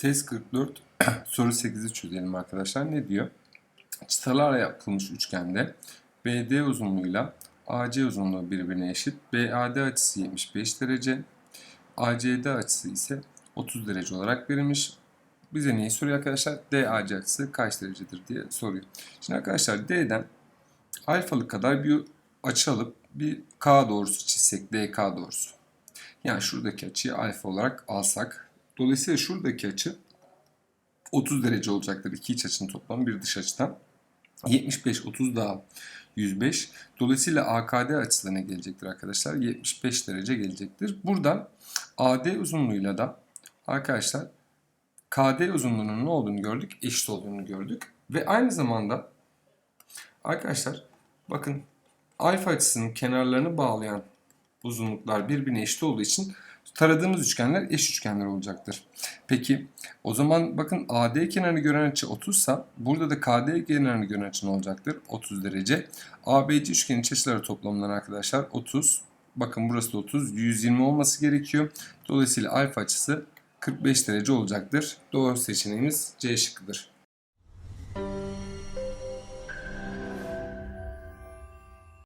Test 44 soru 8'i çözelim arkadaşlar. Ne diyor? Çıtalarla yapılmış üçgende BD uzunluğuyla AC uzunluğu birbirine eşit. BAD açısı 75 derece. ACD açısı ise 30 derece olarak verilmiş. Bize neyi soruyor arkadaşlar? DAC açısı kaç derecedir diye soruyor. Şimdi arkadaşlar D'den alfalık kadar bir açı alıp bir K doğrusu çizsek. DK doğrusu. Yani şuradaki açıyı alfa olarak alsak. Dolayısıyla şuradaki açı 30 derece olacaktır. İki iç açının toplamı bir dış açıdan. 75, 30 daha 105. Dolayısıyla AKD ne gelecektir arkadaşlar? 75 derece gelecektir. Buradan AD uzunluğuyla da arkadaşlar KD uzunluğunun ne olduğunu gördük? Eşit olduğunu gördük. Ve aynı zamanda arkadaşlar bakın alfa açısının kenarlarını bağlayan uzunluklar birbirine eşit olduğu için taradığımız üçgenler eş üçgenler olacaktır. Peki o zaman bakın AD kenarını gören açı 30 sa burada da KD kenarını gören açı ne olacaktır? 30 derece. ABC üçgenin iç açıları toplamından arkadaşlar 30. Bakın burası da 30. 120 olması gerekiyor. Dolayısıyla alfa açısı 45 derece olacaktır. Doğru seçeneğimiz C şıkkıdır.